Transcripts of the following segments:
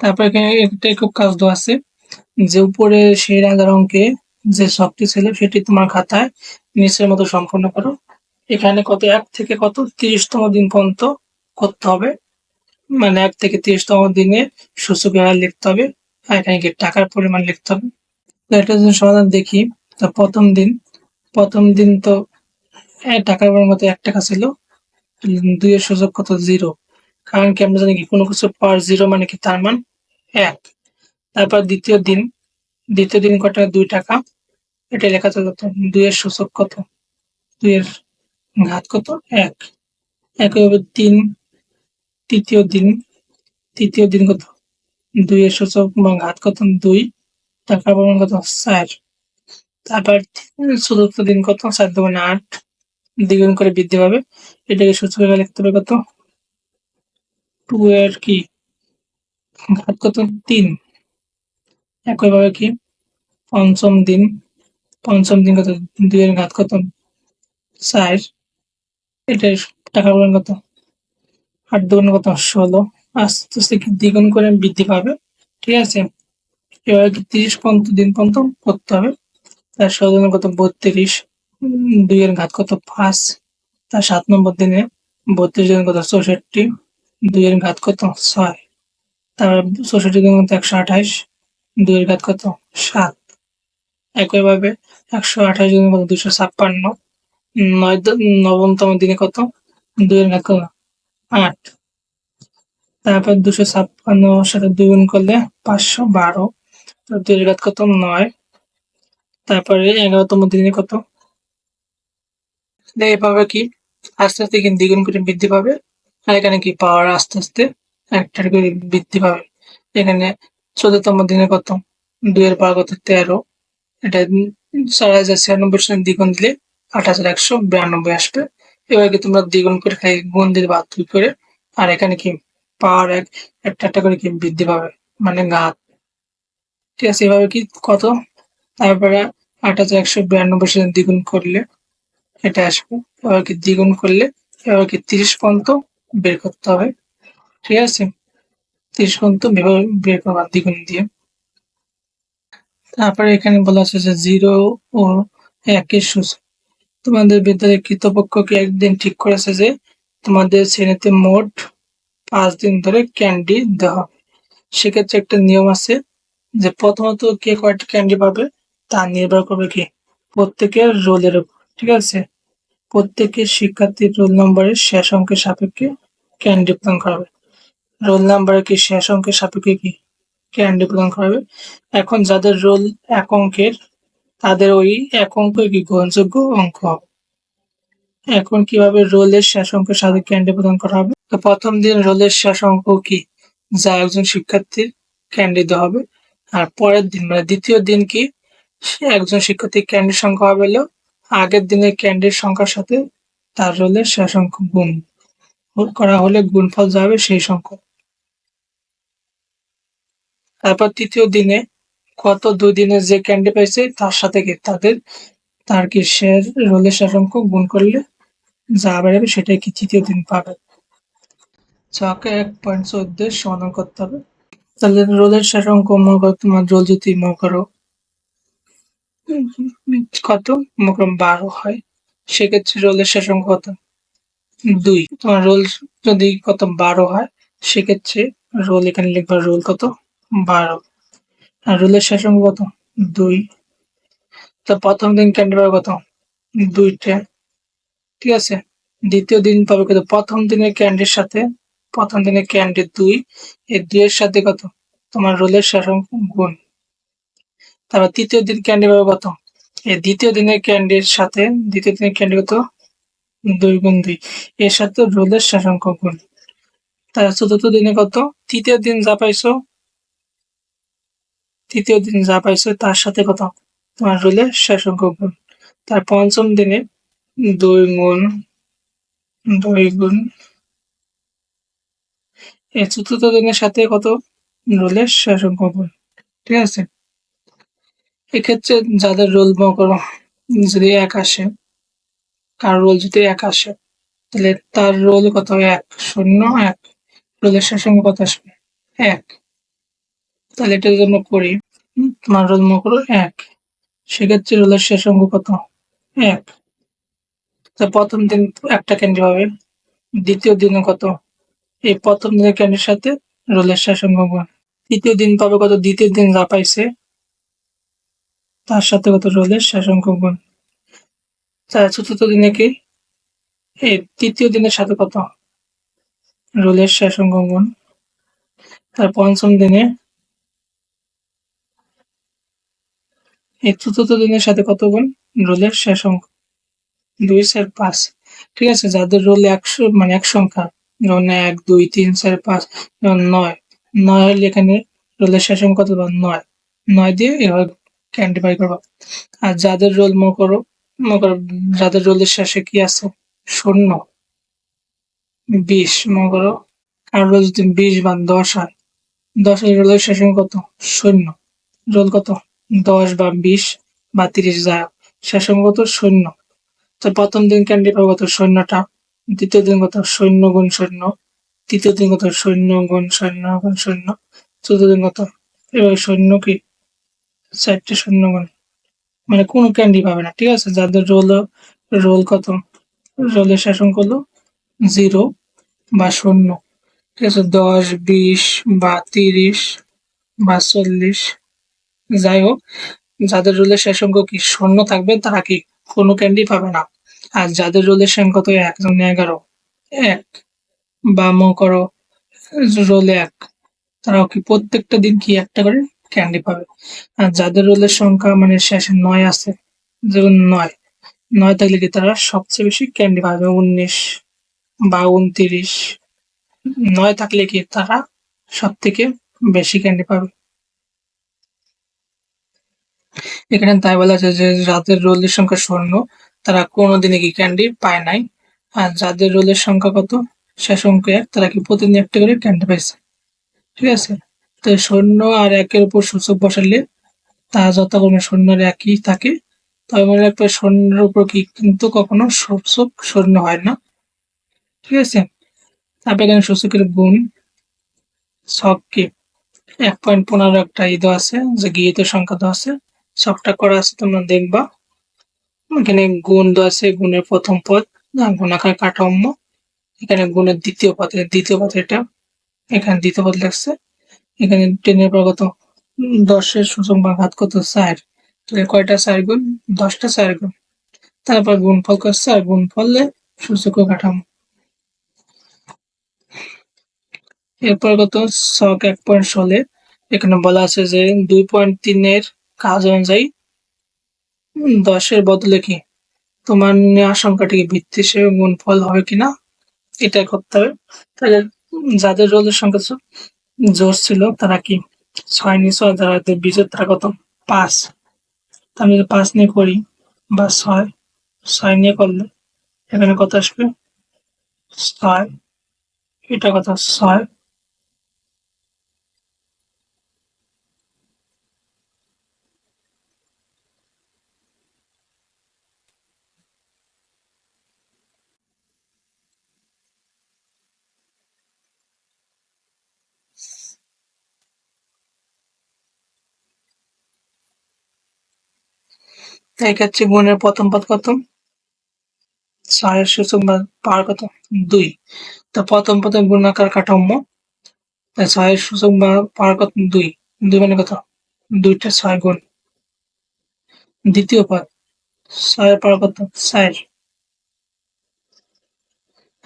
তারপর এখানে একটা একক কাজ দেওয়া আছে যে উপরে সেই রাজার অঙ্কে যে শখটি ছিল সেটি তোমার খাতায় নিচের মতো সম্পন্ন করো। এখানে কত এক থেকে কত? তিরিশতম দিন পর্যন্ত করতে হবে। মানে এক থেকে তিরিশতম দিনে সূচক লিখতে হবে আর এখানে কি টাকার পরিমাণ লিখতে হবে। তো এটা যদি সমাধান দেখি, তো প্রথম দিন প্রথম দিন তো টাকার পরিমাণ কত এক টাকা ছিল, দুইয়ের সূচক কত? জিরো। কারণ কি আমরা জানি কি, কোনো কিছু পার জিরো মানে কি তার মান এক। তারপর দ্বিতীয় দিন দ্বিতীয় দিন কত দুই টাকা। এটা লেখা কত? দুইয়ের সূচক কত? দুইয়ের ঘাত কত? এক। একইভাবে তিন, তৃতীয় দিন। তৃতীয় দিন কত? দুইয়ের সূচক বা ঘাত কত? দুই। টাকার পরিমাণ কত? চার। তারপর চতুর্থ দিন কত? চার দুগুণে আট। দ্বিগুণ করে বৃদ্ধি পাবে। এটাকে সূচক লিখতে হবে কত? টু এর কি? ঘাত কত? তিন। একইভাবে কি? পঞ্চম দিন। পঞ্চম দিন কত? দুই এর ঘাত কত? চার। এটার টাকা পরিমাণ কত? আট দুগুণ কত? ষোলো। আস্তে আস্তে দ্বিগুণ করে বৃদ্ধি পাবে? ঠিক আছে। কি তিরিশ পর্যন্ত দিন পর্যন্ত করতে হবে। তার ষোলো দিনে কত? বত্রিশ। দুই এর ঘাত কত? পাঁচ। তার সাত নম্বর দিনে বত্রিশ দিন কত? চৌষট্টি। দুই এর ঘাত কত? ছয়। তারপর চৌষট্টি কত একশো আঠাইশ দুইয়ের ঘাত কত? সাত। একইভাবে একশো আঠাশ দিন কত দুশো ছাপ্পান্ন, নয় নবমতম দিনে কত? দুই এর ঘাত কত? আট। তারপর দুশো ছাপ্পান্ন সাথে দুই গুণ করলে পাঁচশো বারো। দুই এর ঘাত কত? নয়। তারপরে এগারোতম দিনে কত? এইভাবে কি? আস্তে আস্তে কিন্তু দ্বিগুণ করে বৃদ্ধি পাবে। আর এখানে কি পাওয়ার আস্তে আস্তে একটার করে বৃদ্ধি পাবে। এখানে চোদ্দতম দিনে কত? দুইয়ের পাওয়ার কত? তেরো। এটা চার হাজার ছিয়ানব্বই সঙ্গে দ্বিগুণ দিলে আট হাজার একশো বিরানব্বই আসবে। এবার কি তোমরা দ্বিগুণ করে খাই, গুণ দিলে বাদ করে, আর এখানে কি পাওয়ার এক, একটা একটা করে কি বৃদ্ধি পাবে? মানে ঘাত। ঠিক আছে, এভাবে কি কত? তারপরে আট হাজার একশো বিরানব্বই সঙ্গে দ্বিগুণ করলে এটা আসবে। এবার কি দ্বিগুণ করলে, এবার কি তিরিশ পর্যন্ত বের করতে হবে। ঠিক আছে? তিরিশ পর্যন্ত বের বের করবা দ্বিগুণ দিয়ে। তারপরে এখানে বলা আছে যে জিরো ও একের সূচক। তোমাদের বিদ্যালয়ের কৃতপক্ষকে একদিন ঠিক করেছে যে তোমাদের শ্রেণীতে মোট পাঁচ দিন ধরে ক্যান্ডি দেওয়া হবে। সেক্ষেত্রে একটা নিয়ম আছে যে প্রথমত কে কয়টা ক্যান্ডি পাবে তা নির্ভর করবে কি? প্রত্যেকের রোলের উপর, ঠিক আছে? প্রত্যেকের শিক্ষার্থীর রোল নম্বরের শেষ অঙ্কের সাপেক্ষে ক্যান্ডি প্রদান করা হবে রোল নাম্বারের কি শেষ অঙ্কের সাপেক্ষে কি ক্যান্ডি প্রদান করা হবে এখন যাদের রোল এক অঙ্কের, তাদের ওই এক অঙ্ক কি গ্রহণযোগ্য অঙ্ক হবে? এখন কীভাবে রোলের শেষ অঙ্কের সাথে ক্যান্ডি প্রদান করা হবে তো প্রথম দিন রোলের শেষ অঙ্ক কি? যা একজন শিক্ষার্থীর ক্যান্ডি দেওয়া হবে। আর পরের দিন মানে দ্বিতীয় দিন কি একজন শিক্ষার্থীর ক্যান্ডির সংখ্যা হবে হলো আগের দিনের ক্যান্ডির সংখ্যার সাথে তার রোলের শেষ অঙ্ক গুণ। করা হলে গুণফল যা হবে সেই সংখ্যা। তারপর তৃতীয় দিনে কত দুই দিনে যে ক্যান্ডি পাইছে, তার সাথে কি তাদের, তার কি সে রোলের শেষ অঙ্ক গুণ করলে যা বেরোবে সেটাই কি তৃতীয় দিন পাবে। ছকে এক পয়েন্ট চোদ্দ সমাধান করতে হবে। তাহলে রোলের মনে করো তোমার রোল যদি মনে করো কত? মনে বারো হয়। সেক্ষেত্রে রোলের শেষ কত? দুই। তোমার রোল যদি কত বারো হয়, সেক্ষেত্রে রোল এখানে লিখবা রোল কত? বারো। আর রোলের শেষ অঙ্ক কত? দুই। তো প্রথম দিন ক্যান্ডি পাবে কত? দুইটা ঠিক আছে? দ্বিতীয় দিন পাবে কত? প্রথম দিনের ক্যান্ডির সাথে, প্রথম দিনের ক্যান্ডি দুই। এই দুইয়ের সাথে কত? তোমার রোলের শেষ অঙ্ক গুণ। তারপর তৃতীয় দিন ক্যান্ডি পাবে কত এই দ্বিতীয় দিনের ক্যান্ডির সাথে দ্বিতীয় দিনের ক্যান্ডি কত? দুই গুণ দুই। এর সাথে শেষ অঙ্ক গুণ তার চতুর্থ দিনে কত? তৃতীয় দিন যা পাইছো, তৃতীয় দিন যা পাইছো, তার সাথে কত? তোমার রোলের শেষ অঙ্ক গুণ তার পঞ্চম দিনে দুই গুণ দুই গুণ। এই চতুর্থ দিনের সাথে কত? রোলের অঙ্ক গুণ ঠিক আছে? এক্ষেত্রে যাদের রোল মনে করো, যদি এক আসে, কার রোল যদি এক আসে, তাহলে তার রোল কত এক, শূন্য, এক। রোলের অঙ্ক কত আসবে? এক। তাহলে এটার জন্য করি তোমার রোল মনে করো এক। সেক্ষেত্রে রোলের শেষ অঙ্ক কত? এক। তা প্রথম দিন একটা ক্যান্ডি পাবে দ্বিতীয় দিনে কত? এই প্রথম দিনের ক্যান্ডির সাথে রোলের শেষ অঙ্ক গুণ তৃতীয় দিন পাবে কত? দ্বিতীয় দিন যা পাইছে তার সাথে কত রোলের শেষ অঙ্ক গুণ। তার চতুর্থ দিনে কি? এই তৃতীয় দিনের সাথে কত? রোলের শেষ অঙ্ক গুণ। তার পঞ্চম দিনে? এই চতুর্থ দিনের সাথে কত গুণ? রোলের অঙ্ক দুই চার পাঁচ। ঠিক আছে, যাদের রোল একশো মানে এক সংখ্যা। যেমন এক, দুই, তিন, চার, পাঁচ, যেমন নয়। নয় হলে এখানে রোলের অঙ্ক কত পাবা? নয়? নয় দিয়ে এভাবে বাই করবা। আর যাদের রোল করো, মনে করো, যাদের রোলের শেষে কি আছে? শূন্য। বিশ। মনে করো আর রোল যদি বিশ বা দশ হয়, দশ রোলের শেষ কত শূন্য। রোল কত? দশ বা বিশ বা তিরিশ যায় শেষ কত শূন্য। তো প্রথম দিন ক্যান্ডিফাই কত? শূন্যটা। দ্বিতীয় দিন কত? শূন্য গুণ শূন্য। তৃতীয় দিন কত? শূন্য গুণ শূন্য গুণ শূন্য। চতুর্থ দিন কত? এবার শূন্য কি? চারটে শূন্য গুণ মানে কোনো ক্যান্ডি পাবে না, ঠিক আছে? যাদের রোল রোল কত? রোলের শাসন করল জিরো বা শূন্য, ঠিক আছে? দশ, বিশ বা তিরিশ বা চল্লিশ, যাই হোক, যাদের রোলের শেষ অঙ্ক কি শূন্য থাকবে, তারা কি কোনো ক্যান্ডি পাবে না? আর যাদের রোলের অঙ্ক তো এক এগারো, এক বা মনে করো রোলে এক, তারাও কি প্রত্যেকটা দিন কি একটা করে ক্যান্ডি পাবে। আর যাদের রোলের সংখ্যা মানে শেষে নয় আছে যেমন নয় নয় থাকলে কি তারা সবচেয়ে বেশি ক্যান্ডি পাবে? উনিশ বা উনত্রিশ। নয় থাকলে কি তারা সব থেকে বেশি ক্যান্ডি পাবে? এখানে তাই বলা আছে যে যাদের রোলের সংখ্যা শূন্য, তারা কোনোদিনই কি ক্যান্ডি পায় নাই। আর যাদের রোলের সংখ্যা কত অঙ্ক এক তারা কি প্রতিদিন একটা করে ক্যান্ডি পাইছে। ঠিক আছে? তো শূন্য আর একের উপর সূচক বসালে তা যতক্ষণ শূন্যের একই থাকে। তবে মনে রাখবে শূন্যের উপর কি কিন্তু কখনো সূচক শূন্য হয় না। ঠিক আছে? তারপরে এখানে সূচকের গুণ ছক কি এক পয়েন্ট পনেরো একটা দেওয়া আছে, যে গিয়েতে সংখ্যা দেওয়া আছে। ছকটা করা আছে, তোমরা দেখবা। এখানে গুণ দেওয়া আছে, গুণের প্রথম পদ আর গুণাকার কাঠাম্য এখানে গুণের দ্বিতীয় এর দ্বিতীয় পদ এটা। এখানে দ্বিতীয় পদ লাগছে এখানে টেনের পর কত দশের বা ঘাত কত? চার। তাহলে কয়টা চার গুণ? দশটা চার গুণ। তারপর গুণফল করছে আর গুণফলে সূচক কাঠামো। এরপর কত? ছক এক পয়েন্ট ষোলে এখানে বলা আছে যে দুই পয়েন্ট তিনের কাজ অনুযায়ী দশের বদলে কি? তোমার নেওয়া সংখ্যাটিকে ভিত্তি হিসেবে গুণফল হবে কিনা? এটা করতে হবে। তাহলে যাদের রোলের সংখ্যা জোর ছিল, তারা কি ছয় নিয়ে ছয় বিজের তারা কত? পাঁচ। আমি যদি পাঁচ নিয়ে করি, বা ছয় ছয় নিয়ে করলে এখানে কত আসবে? ছয়। এটা কত? ছয়। এক্ষেত্রে গুণের প্রথম পদ কত? ছয়ের সূচক বা পাওয়ার কত? দুই। তো প্রথম পদে গুণাকার কাঠাম্য ছয়ের সূচক বা পাওয়ার কত? দুই। দুই মানে কত? দুইটা ছয় গুণ। দ্বিতীয় পদ ছয়ের পাওয়ার কত? চার।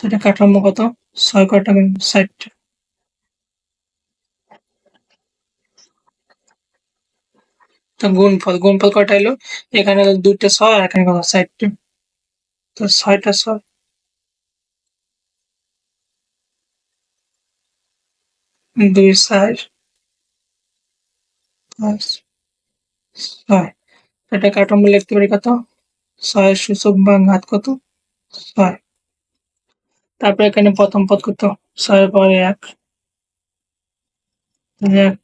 এটা কাঠাম্য কত? ছয় কয়টা গুণ গুণফল গুণফল কটা এলো? এখানে দুইটা ছয় আর এখানে কত? ষাটটা তো ছয়টা ছয়। দুই ছয়। লিখতে পারি কত? বা কত? ছয়। তারপরে এখানে প্রথম পদ কত? ছয়ের পরে এক। এক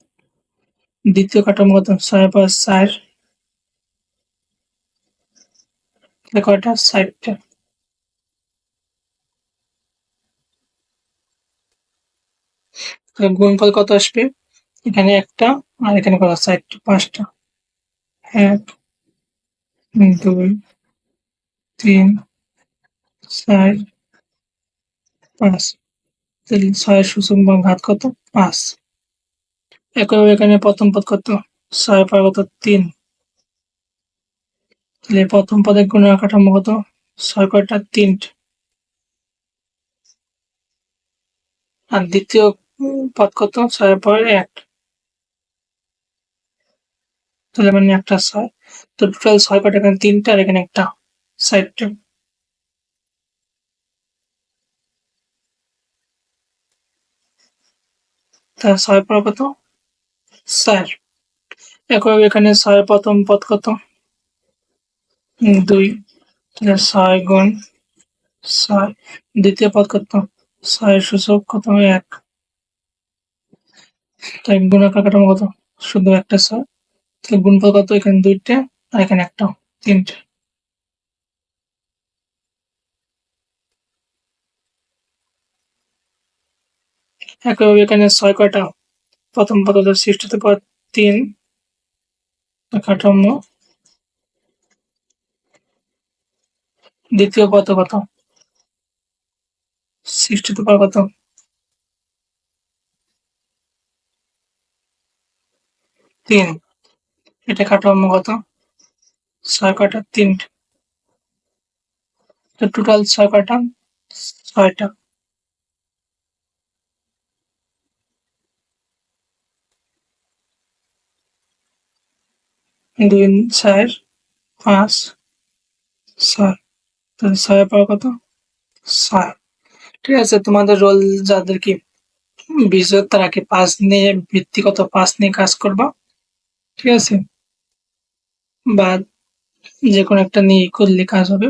দ্বিতীয় কাঠামো কত ছয়ের পর চার কয়টা? তাহলে গুণফল কত আসবে? এখানে একটা আর এখানে কত? চারটা, পাঁচটা। এক, দুই, তিন, চার, পাঁচ। তাহলে ছয়ের সূচক বা ঘাত কত? পাঁচ। একইভাবে এখানে প্রথম পদ কত? ছয় পার কত? তিন। তাহলে প্রথম পদের গুণের কাঠামো কত? ছয় কয়টা? তিনটে আর দ্বিতীয় পদ কত? ছয় পর এক। তাহলে মানে একটা ছয়। তো টোটাল ছয় কয়টা? এখানে তিনটা আর এখানে একটা। সাইডটা তার ছয় পর কত? চার একইভাবে এখানে ছয় প্রথম পদ কত? দুই ছয় গুণ ছয় দ্বিতীয় পদ কত? ছয়ের সূচক কত? এক। তাই গুণাকার কাঠামো কত? শুধু একটা ছয় তাহলে গুণফল কত? এখানে দুইটা, আর এখানে একটা, তিনটে। একইভাবে এখানে ছয় কয়টা? প্রথম পদ হলো সৃষ্টিতে পদ তিন। কাঠামো। দ্বিতীয় পদ কত? সৃষ্টিতে পদ কত? তিন। এটা কাঠামো কত? ছয় কয়টা তিনটে। টোটাল ছয় কয়টা ছয়টা। দুই চার, পাঁচ, ছয়। তাহলে ছয় পাওয়া কত? ছয় ঠিক আছে, তোমাদের রোল যাদের কি বিজয় তারা কি পাঁচ নিয়ে ভিত্তিগত পাঁচ নিয়ে কাজ করবা? ঠিক আছে? বা যে কোনো একটা নিয়ে করলে কাজ হবে।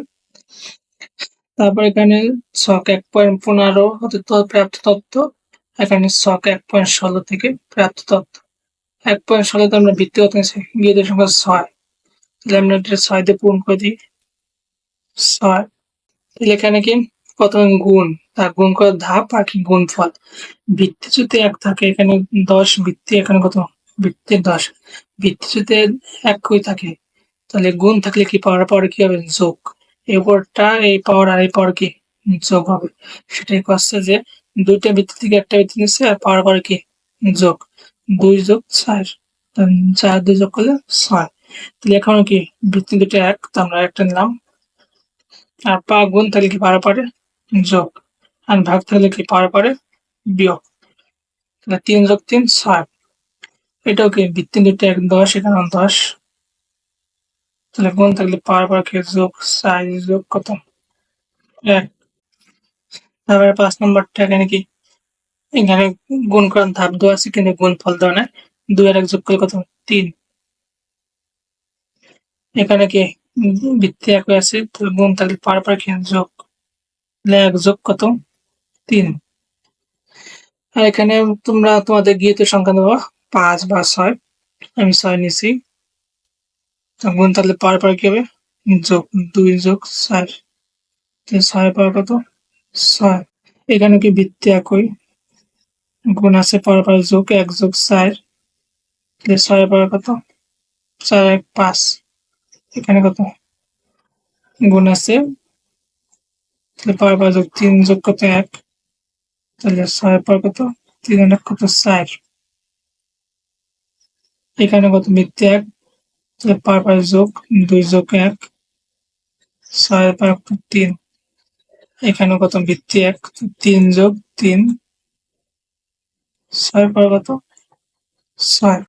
তারপর এখানে ছক এক পয়েন্ট পনেরো হতে তো প্রাপ্ত তথ্য। এখানে ছক এক পয়েন্ট ষোলো থেকে প্রাপ্ত তথ্য। এক পয়েন্ট ষোলোতে আমরা ভিত্তিগত নিয়েছি গিয়েদের সংখ্যা ছয়। তাহলে আমরা এটা ছয় দিয়ে পূরণ করে দিই। ছয়। তাহলে এখানে কি? প্রথমে গুণ। তার গুণ করার ধাপ আর কি গুণফল। ভিত্তি যদি এক থাকে, এখানে দশ, ভিত্তি এখানে কত? ভিত্তি দশ। ভিত্তি যদি একই থাকে, তাহলে গুণ থাকলে কি পাওয়ার? পরে কি হবে? যোগ। এরপরটা এই পাওয়ার আর এই পাওয়ার কি? যোগ হবে। সেটাই করছে যে দুইটা ভিত্তি থেকে একটা ভিত্তি নিচ্ছে, আর পাওয়ার পরে কি? যোগ। দুই যোগ চার চার দুই যোগ করলে ছয়। তাহলে এখনও কি? ভিত্তি দুটো এক, তো আমরা একটা নিলাম। আর পা গুণ তাহলে কি পারে পারে? যোগ। আর ভাগ থাকলে কি পারে পারে? বিয়োগ। তাহলে তিন যোগ তিন, ছয়। এটাও কি? ভিত্তি দুটো এক, দশ এখানে দশ। তাহলে গুণ থাকলে পাওয়ার পর কি? যোগ চার যোগ কত? এক। তারপরে পাঁচ নম্বরটা এখানে কি? এখানে গুণ করার ধাপ দেওয়া আছে, কিন্তু গুণ ফল দেওয়া নাই। দুই আর এক যোগ করলে কত? তিন। এখানে কি ভিত্তি একই আছে? তাহলে গুণ থাকলে পার পার কি? যোগ। এক যোগ কত? তিন। আর এখানে তোমরা তোমাদের গিয়েতে সংখ্যা দেবো পাঁচ বা ছয়। আমি ছয় নিছি গুণ তাহলে পার পার কি হবে? যোগ। দুই যোগ ছয় ছয় পাওয়ার কত? ছয়। এখানে কি ভিত্তি একই? গুণ আছে পার পার যোগ এক যোগ চার ছয় পাওয়ার কত? চার এক পাঁচ। এখানে কত? গুণ আছে, তাহলে পাওয়ার পার যোগ তিন যোগ কত এক? তাহলে ছয় পাওয়ার কত? তিন এক কত চার। এখানে কত ভিত্তি এক? তাহলে পার পার যোগ দুই যোগ এক, ছয় পার তিন। এখানে কত ভিত্তি এক? তিন যোগ তিন ছয় পার কত? ছয়